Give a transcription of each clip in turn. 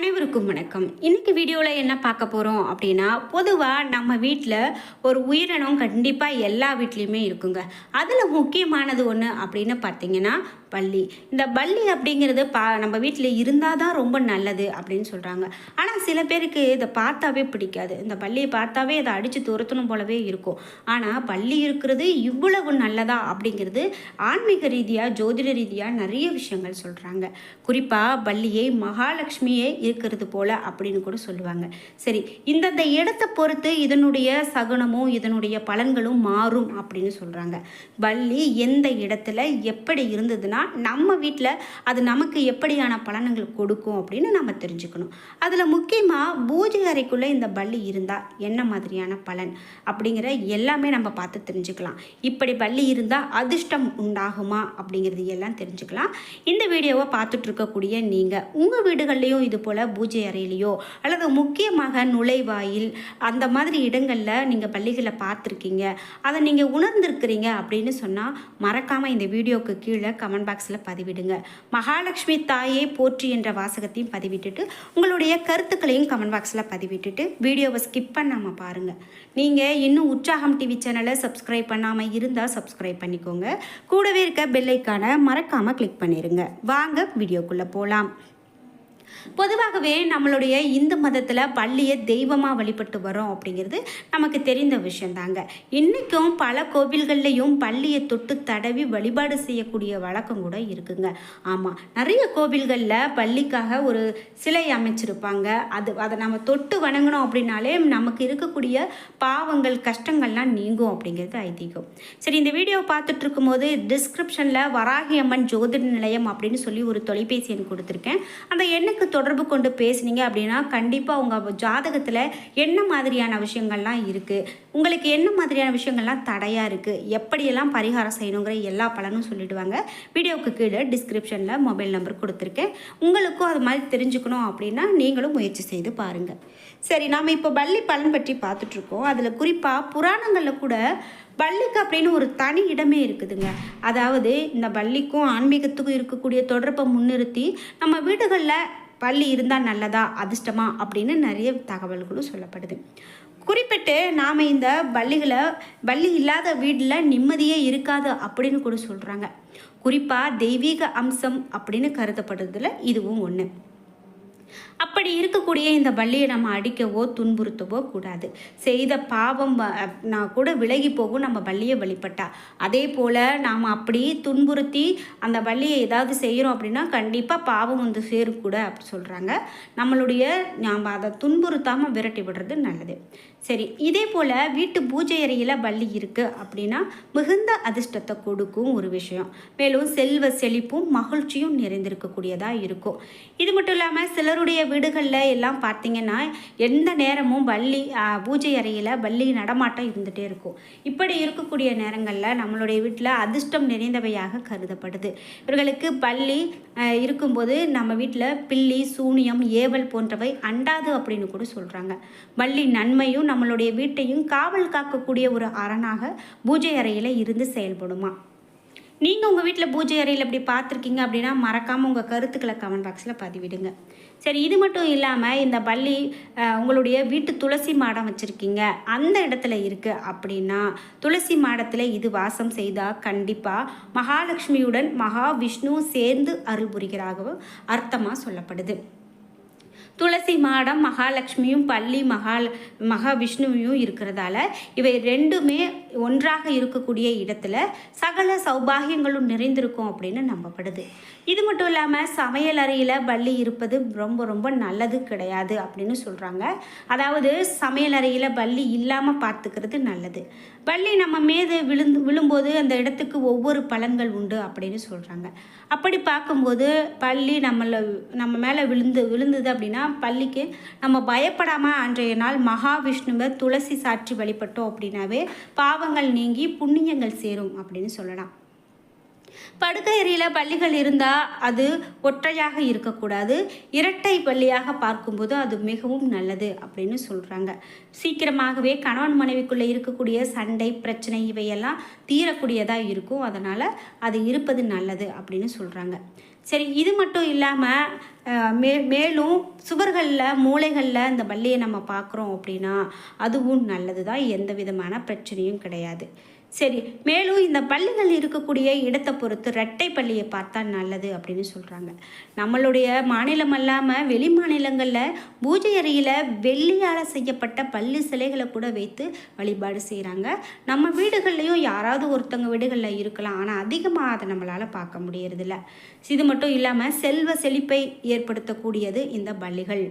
அனைவருக்கும் வணக்கம். இன்னைக்கு வீடியோவில் என்ன பார்க்க போகிறோம் அப்படின்னா பொதுவாக நம்ம வீட்டில் ஒரு உயிரினம் கண்டிப்பாக எல்லா வீட்லேயுமே இருக்குங்க. அதில் முக்கியமானது ஒன்று அப்படின்னு பார்த்தீங்கன்னா பள்ளி. இந்த பள்ளி அப்படிங்கிறது பா நம்ம வீட்டில் இருந்தால் தான் ரொம்ப நல்லது அப்படின்னு சொல்கிறாங்க ஆனால் சில பேருக்கு இதை பார்த்தாவே பிடிக்காது. இந்த பள்ளியை பார்த்தாவே இதை அடித்து துரத்தணும் போலவே இருக்கும். ஆனால் பள்ளி இருக்கிறது இவ்வளவு நல்லதா அப்படிங்கிறது ஆன்மீக ரீதியாக ஜோதிட ரீதியாக நிறைய விஷயங்கள் சொல்கிறாங்க குறிப்பாக பள்ளியை மகாலட்சுமியை இருக்கிறது போல அப்படின்னு கூட சொல்லுவாங்க. சரி இந்தந்த இடத்தை பொறுத்து இதனுடைய சகுனமும் இதனுடைய பலன்களும் மாறும் அப்படின்னு சொல்கிறாங்க வள்ளி எந்த இடத்துல எப்படி இருந்ததுன்னா நம்ம வீட்டில் அது நமக்கு எப்படியான பலன்கள் கொடுக்கும் அப்படின்னு நம்ம தெரிஞ்சுக்கணும். அதில் முக்கியமாக பூஜை அறைக்குள்ளே இந்த பள்ளி இருந்தால் என்ன மாதிரியான பலன் அப்படிங்கிற எல்லாமே நம்ம பார்த்து தெரிஞ்சுக்கலாம். இப்படி பள்ளி இருந்தால் அதிர்ஷ்டம் உண்டாகுமா அப்படிங்கிறது எல்லாம் தெரிஞ்சுக்கலாம். இந்த வீடியோவை பார்த்துட்டு இருக்கக்கூடிய நீங்கள் உங்கள் வீடுகள்லேயும் இது போல் பூஜை அறையிலையோ அல்லது முக்கியமாக நுழைவாயில் அந்த மாதிரி இடங்களில் நீங்கள் பள்ளிகளை பார்த்துருக்கீங்க. அதை நீங்கள் உணர்ந்திருக்கிறீங்க அப்படின்னு சொன்னால் மறக்காமல் இந்த வீடியோவுக்கு கீழே கமெண்ட் பாக்ஸில் பதிவிடுங்க. மகாலட்சுமி தாயே போற்றி என்ற வாசகத்தையும் பதிவிட்டுட்டு உங்களுடைய கருத்துக்களையும் கமெண்ட் பாக்ஸில் பதிவிட்டுட்டு வீடியோவை ஸ்கிப் பண்ணாமல் பாருங்கள் நீங்கள் இன்னும் உற்சாகம் டிவி சேனலை சப்ஸ்கிரைப் பண்ணாமல் இருந்தால் சப்ஸ்கிரைப் பண்ணிக்கோங்க. கூடவே இருக்க பெல்லைக்கான மறக்காமல் கிளிக் பண்ணிடுங்க வாங்க வீடியோக்குள்ளே போகலாம் பொதுவாகவே நம்மளுடைய இந்து மதத்தில் பள்ளியை தெய்வமாக வழிபட்டு வரோம் அப்படிங்கிறது நமக்கு தெரிந்த விஷயந்தாங்க. இன்றைக்கும் பல கோவில்கள்லையும் பள்ளியை தொட்டு தடவி வழிபாடு செய்யக்கூடிய வழக்கம் கூட இருக்குங்க. ஆமாம் நிறைய கோவில்களில் பள்ளிக்காக ஒரு சிலை அமைச்சிருப்பாங்க. அது அதை நம்ம தொட்டு வணங்கணும் அப்படின்னாலே நமக்கு இருக்கக்கூடிய பாவங்கள் கஷ்டங்கள்லாம் நீங்கும் அப்படிங்கிறது ஐதீகம். சரி இந்த வீடியோ பார்த்துட்டு இருக்கும்போது டிஸ்கிரிப்ஷனில் வராகி அம்மன் ஜோதிட நிலையம் அப்படின்னு சொல்லி ஒரு தொலைபேசி எண் கொடுத்துருக்கேன். அந்த எண்ணுக்கு தொடர்பு கொண்டு பேசுனீங்க அப்படின்னா கண்டிப்பாக உங்கள் ஜாதகத்தில் என்ன மாதிரியான விஷயங்கள்லாம் இருக்குது உங்களுக்கு என்ன மாதிரியான விஷயங்கள்லாம் தடையாக இருக்குது எப்படியெல்லாம் பரிகாரம் செய்யணுங்கிற எல்லா பலனும் சொல்லிடுவாங்க. வீடியோவுக்கு கீழே டிஸ்கிரிப்ஷனில் மொபைல் நம்பர் கொடுத்துருக்கேன். உங்களுக்கும் அது மாதிரி தெரிஞ்சுக்கணும் அப்படின்னா நீங்களும் முயற்சி செய்து பாருங்கள் சரி நாம் இப்போ பள்ளி பலன் பற்றி பார்த்துட்ருக்கோம். அதில் குறிப்பாக புராணங்களில் கூட பள்ளிக்கு அப்படின்னு ஒரு தனி இடமே இருக்குதுங்க. அதாவது இந்த பள்ளிக்கும் ஆன்மீகத்துக்கும் இருக்கக்கூடிய தொடர்பை முன்னிறுத்தி நம்ம வீடுகளில் பள்ளி இருந்தால் நல்லதா அதிர்ஷ்டமா அப்படின்னு நிறைய தகவல்களும் சொல்லப்படுது. குறிப்பிட்டு நாம் இந்த பள்ளிகளை பள்ளி இல்லாத வீட்டில் நிம்மதியே இருக்காது அப்படின்னு கூட சொல்கிறாங்க குறிப்பாக தெய்வீக அம்சம் அப்படின்னு கருதப்படுறதுல இதுவும் ஒன்று அப்படி இருக்கக்கூடிய இந்த வள்ளியை நம்ம அடிக்கவோ துன்புறுத்தவோ கூடாது. செய்த பாவம் நான் கூட விலகி போகும் நம்ம வள்ளியை வழிபட்டா. அதே போல் நாம் அப்படி துன்புறுத்தி அந்த வள்ளியை ஏதாவது செய்கிறோம் அப்படின்னா கண்டிப்பாக பாவம் வந்து சேரும் கூட அப்படி சொல்கிறாங்க நம்மளுடைய நாம் அதை துன்புறுத்தாமல் விரட்டி விடுறது நல்லது. சரி இதே போல் வீட்டு பூஜை அறையில் பள்ளி இருக்குது அப்படின்னா மிகுந்த அதிர்ஷ்டத்தை கொடுக்கும் ஒரு விஷயம். மேலும் செல்வ செழிப்பும் மகிழ்ச்சியும் நிறைந்திருக்கக்கூடியதாக இருக்கும். இது மட்டும் இல்லாமல் சிலருடைய வீடுகளில் எல்லாம் பார்த்தீங்கன்னா எந்த நேரமும் பள்ளி பூஜை அறையில் பள்ளி நடமாட்டம் இருந்துகிட்டே இருக்கும். இப்படி இருக்கக்கூடிய நேரங்களில் நம்மளுடைய வீட்டில் அதிர்ஷ்டம் நிறைந்தவையாக கருதப்படுது. இவர்களுக்கு பள்ளி இருக்கும்போது நம்ம வீட்டில் பில்லி சூனியம் ஏவல் போன்றவை அண்டாது அப்படின்னு கூட சொல்கிறாங்க பள்ளி நன்மையும் நம்மளுடைய வீட்டையும் காவல் காக்கக்கூடிய ஒரு அரணாக பூஜை அறையில் இருந்து செயல்படுமா? நீங்கள் உங்கள் வீட்டில் பூஜை அறையில் இப்படி பார்த்துருக்கீங்க அப்படின்னா மறக்காமல் உங்கள் கருத்துக்களை கமெண்ட் பாக்ஸில் பதிவிடுங்க. சரி இது மட்டும் இல்லாமல் இந்த பள்ளி உங்களுடைய வீட்டு துளசி மாடம் வச்சுருக்கீங்க. அந்த இடத்துல இருக்குது அப்படின்னா துளசி மாடத்தில் இது வாசம் செய்தால் கண்டிப்பாக மகாலட்சுமியுடன் மகாவிஷ்ணு சேர்ந்து அருள் புரிகிறாகவும் அர்த்தமாக சொல்லப்படுது. துளசி மாடம் மகாலட்சுமியும் பள்ளி மகா மகாவிஷ்ணுவையும் இருக்கிறதால இவை ரெண்டுமே ஒன்றாக இருக்கக்கூடிய இடத்துல சகல சௌபாகியங்களும் நிறைந்திருக்கும் அப்படின்னு நம்பப்படுது. இது மட்டும் இல்லாமல் சமையல் அறையில் பள்ளி இருப்பது ரொம்ப ரொம்ப நல்லது கிடையாது அப்படின்னு சொல்கிறாங்க அதாவது சமையல் அறையில் பள்ளி இல்லாமல் பார்த்துக்கிறது நல்லது. பள்ளி நம்ம மீது விழுந்து விழும்போது அந்த இடத்துக்கு ஒவ்வொரு பலன்கள் உண்டு அப்படின்னு சொல்கிறாங்க அப்படி பார்க்கும்போது பள்ளி நம்மளை நம்ம மேலே விழுந்து விழுந்தது அப்படின்னா பள்ளிக்கு நம்ம பயப்படாமல் அன்றைய நாள் மகாவிஷ்ணுவை துளசி சாற்றி வழிபட்டோம் அப்படின்னாவே பாவங்கள் நீங்கி புண்ணியங்கள் சேரும் அப்படின்னு சொல்லலாம். படுக்கை அறையில் பள்ளிகள் இருந்தால் அது ஒற்றையாக இருக்கக்கூடாது. இரட்டை பள்ளியாக பார்க்கும்போது அது மிகவும் நல்லது அப்படின்னு சொல்கிறாங்க சீக்கிரமாகவே கணவன் மனைவிக்குள்ளே இருக்கக்கூடிய சண்டை பிரச்சனை இவையெல்லாம் தீரக்கூடியதாக இருக்கும். அதனால் அது இருப்பது நல்லது அப்படின்னு சொல்கிறாங்க சரி இது மட்டும் இல்லாமல் மே மேலும் சுவர்களில் மூளைகளில் இந்த வள்ளியை நம்ம பார்க்குறோம் அப்படின்னா அதுவும் நல்லது தான் எந்த விதமான பிரச்சனையும் கிடையாது. சரி மேலும் இந்த பள்ளிகள் இருக்கக்கூடிய இடத்தை பொறுத்து ரெட்டை பள்ளியை பார்த்தா நல்லது அப்படின்னு சொல்கிறாங்க நம்மளுடைய மாநிலம் அல்லாமல் வெளி மாநிலங்களில் பூஜை அறையில் வெள்ளியால் செய்யப்பட்ட பள்ளி சிலைகளை கூட வைத்து வழிபாடு செய்கிறாங்க நம்ம வீடுகள்லையும் யாராவது ஒருத்தவங்க வீடுகளில் இருக்கலாம். ஆனால் அதிகமாக அதை நம்மளால் பார்க்க முடியறதில்ல. இது மட்டும் இல்லாமல் செல்வ செழிப்பை ஏற்படுத்தக்கூடியது இந்த பள்ளிகள்.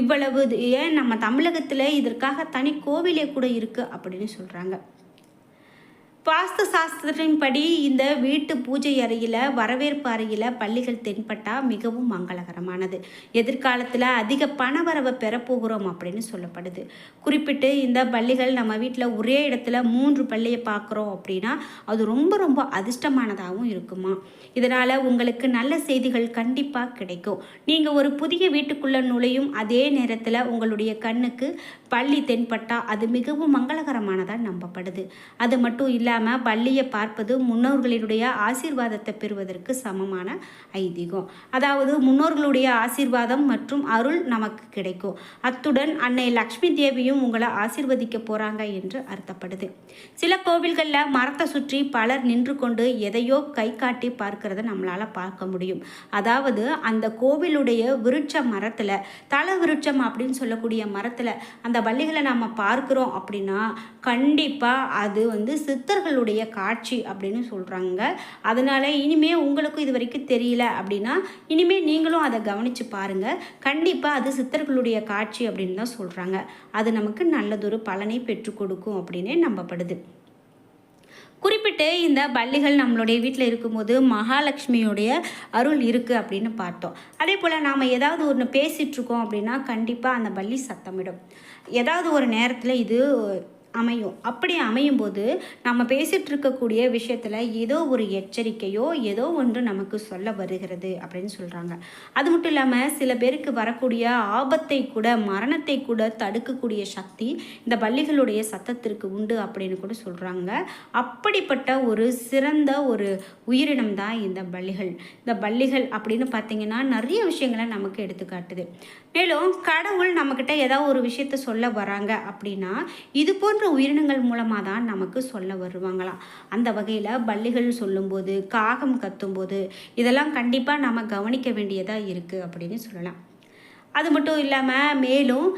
இவ்வளவு ஏன் நம்ம தமிழகத்தில் இதற்காக தனி கோவிலே கூட இருக்குது அப்படின்னு சொல்கிறாங்க வாஸ்து சாஸ்திரத்தின்படி இந்த வீட்டு பூஜை அறையில் வரவேற்பு அறையில் பள்ளிகள் தென்பட்டால் மிகவும் மங்களகரமானது. எதிர்காலத்தில் அதிக பணவரவை பெறப்போகிறோம் அப்படின்னு சொல்லப்படுது. குறிப்பிட்டு இந்த பள்ளிகள் நம்ம வீட்டில் ஒரே இடத்துல மூன்று பள்ளியை பார்க்குறோம் அப்படின்னா அது ரொம்ப ரொம்ப அதிர்ஷ்டமானதாகவும் இருக்குமா? இதனால் உங்களுக்கு நல்ல செய்திகள் கண்டிப்பாக கிடைக்கும். நீங்கள் ஒரு புதிய வீட்டுக்குள்ளே நுழையும் அதே நேரத்தில் உங்களுடைய கண்ணுக்கு பள்ளி தென்பட்டால் அது மிகவும் மங்களகரமானதாக நம்பப்படுது. அது மட்டும் இல்லை இல்லாமல் பள்ளியை பார்ப்பது முன்னோர்களினுடைய ஆசீர்வாதத்தை பெறுவதற்கு சமமான ஐதீகம். அதாவது முன்னோர்களுடைய ஆசீர்வாதம் மற்றும் அருள் நமக்கு கிடைக்கும். அத்துடன் அன்னை லக்ஷ்மி தேவியும் உங்களை ஆசீர்வதிக்க போகிறாங்க என்று அர்த்தப்படுது. சில கோவில்களில் மரத்தை சுற்றி பலர் நின்று கொண்டு எதையோ கை காட்டி பார்க்கிறத நம்மளால் பார்க்க முடியும். அதாவது அந்த கோவிலுடைய விருட்ச மரத்தில் தலை விருட்சம் அப்படின்னு சொல்லக்கூடிய மரத்தில் அந்த வள்ளிகளை நம்ம பார்க்குறோம் அப்படின்னா கண்டிப்பாக அது வந்து சித்தர் சித்தர்களுடைய காட்சி அப்படின்னு சொல்கிறாங்க அதனால் இனிமே உங்களுக்கும் இது வரைக்கும் தெரியல அப்படின்னா இனிமே நீங்களும் அதை கவனித்து பாருங்கள் கண்டிப்பாக அது சித்தர்களுடைய காட்சி அப்படின்னு தான் சொல்கிறாங்க அது நமக்கு நல்லதொரு பலனை பெற்றுக் கொடுக்கும் அப்படின்னே நம்பப்படுது. குறிப்பிட்டு இந்த பள்ளிகள் நம்மளுடைய வீட்டில் இருக்கும்போது மகாலட்சுமியுடைய அருள் இருக்குது அப்படின்னு பார்த்தோம். அதே போல் நாம் ஏதாவது ஒன்று பேசிகிட்ருக்கோம் அப்படின்னா கண்டிப்பாக அந்த பள்ளி சத்தமிடும். ஏதாவது ஒரு நேரத்தில் இது அமையும். அப்படி அமையும் போது நம்ம பேசிகிட்டு இருக்கக்கூடிய விஷயத்தில் ஏதோ ஒரு எச்சரிக்கையோ ஏதோ ஒன்று நமக்கு சொல்ல வருகிறது அப்படின்னு சொல்கிறாங்க அது மட்டும் இல்லாமல் சில பேருக்கு வரக்கூடிய ஆபத்தை கூட மரணத்தை கூட தடுக்கக்கூடிய சக்தி இந்த பள்ளிகளுடைய சத்தத்திற்கு உண்டு அப்படின்னு கூட சொல்கிறாங்க அப்படிப்பட்ட ஒரு சிறந்த ஒரு உயிரினம் தான் இந்த பள்ளிகள். இந்த பள்ளிகள் அப்படின்னு பார்த்தீங்கன்னா நிறைய விஷயங்களை நமக்கு எடுத்துக்காட்டுது மேலும் கடவுள் நம்மக்கிட்ட ஏதாவது ஒரு விஷயத்த சொல்ல வராங்க அப்படின்னா இது போன்ற போன்ற உயிரினங்கள் மூலமாக தான் நமக்கு சொல்ல வருவாங்களாம். அந்த வகையில் பள்ளிகள் சொல்லும்போது காகம் கத்தும்போது இதெல்லாம் கண்டிப்பாக நம்ம கவனிக்க வேண்டியதாக இருக்குது அப்படின்னு சொல்லலாம். அது மட்டும் இல்லாமல் மேலும்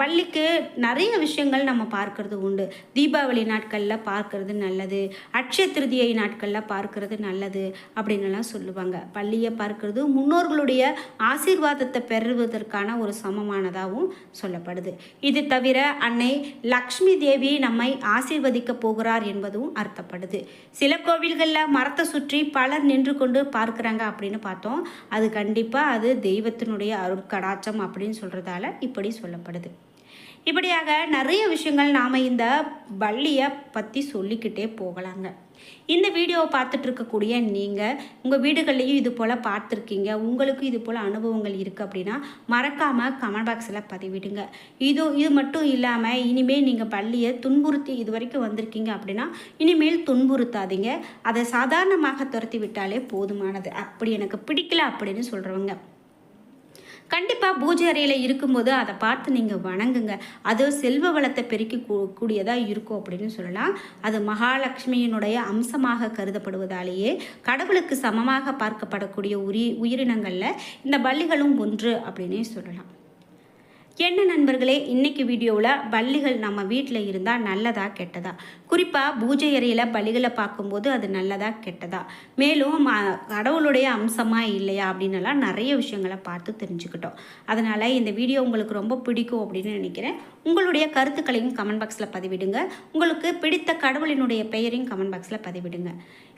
பள்ளிக்கு நிறைய விஷயங்கள் நம்ம பார்க்கறது உண்டு. தீபாவளி நாட்களில் பார்க்கறது நல்லது. அட்சய திருதியை நாட்களில் பார்க்கறது நல்லது அப்படின்னுலாம் சொல்லுவாங்க. பள்ளியை பார்க்கறது முன்னோர்களுடைய ஆசீர்வாதத்தை பெறுவதற்கான ஒரு சமமானதாகவும் சொல்லப்படுது. இது தவிர அன்னை லக்ஷ்மி தேவி நம்மை ஆசீர்வதிக்க போகிறார் என்பதும் அர்த்தப்படுது. சில கோவில்களில் மரத்தை சுற்றி பலர் நின்று கொண்டு பார்க்குறாங்க அப்படின்னு பார்த்தோம். அது கண்டிப்பாக அது தெய்வத்தினுடைய அருட்கடாச்சம் அர்த்தம் அப்படின்னு சொல்கிறதால இப்படி சொல்லப்படுது. இப்படியாக நிறைய விஷயங்கள் நாம் இந்த வள்ளியை பற்றி சொல்லிக்கிட்டே போகலாங்க. இந்த வீடியோவை பார்த்துட்டு இருக்கக்கூடிய நீங்கள் உங்கள் வீடுகள்லேயும் இது போல் பார்த்துருக்கீங்க. உங்களுக்கும் இது போல் அனுபவங்கள் இருக்குது அப்படின்னா மறக்காமல் கமெண்ட் பாக்ஸில் பதிவிடுங்க. இது இது மட்டும் இல்லாமல் இனிமேல் நீங்கள் பள்ளியை துன்புறுத்தி இது வரைக்கும் வந்திருக்கீங்க அப்படின்னா இனிமேல் துன்புறுத்தாதீங்க. அதை சாதாரணமாக துரத்தி விட்டாலே போதுமானது. அப்படி எனக்கு பிடிக்கல அப்படின்னு சொல்கிறவங்க கண்டிப்பாக பூஜை அறையில் இருக்கும்போது அதை பார்த்து நீங்கள் வணங்குங்க. அது செல்வ வளத்தை பெருக்கி கூடியதாக இருக்கும் அப்படின்னு சொல்லலாம். அது மகாலட்சுமியினுடைய அம்சமாக கருதப்படுவதாலேயே கடவுளுக்கு சமமாக பார்க்கப்படக்கூடிய உரி உயிரினங்களில் இந்த பள்ளிகளும் ஒன்று அப்படின்னே சொல்லலாம். என்ன நண்பர்களே இன்னைக்கு வீடியோவில் பள்ளிகள் நம்ம வீட்டில் இருந்தால் நல்லதா கெட்டதா? குறிப்பாக பூஜை அறையில் பள்ளிகளை பார்க்கும்போது அது நல்லதா கெட்டதா? மேலும் கடவுளுடைய அம்சமாக இல்லையா அப்படின்னலாம் நிறைய விஷயங்களை பார்த்து தெரிஞ்சுக்கிட்டோம். அதனால் இந்த வீடியோ உங்களுக்கு ரொம்ப பிடிக்கும் அப்படின்னு நினைக்கிறேன். உங்களுடைய கருத்துக்களையும் கமெண்ட் பாக்ஸில் பதிவிடுங்க. உங்களுக்கு பிடித்த கடவுளினுடைய பெயரையும் கமெண்ட் பாக்ஸில் பதிவிடுங்க.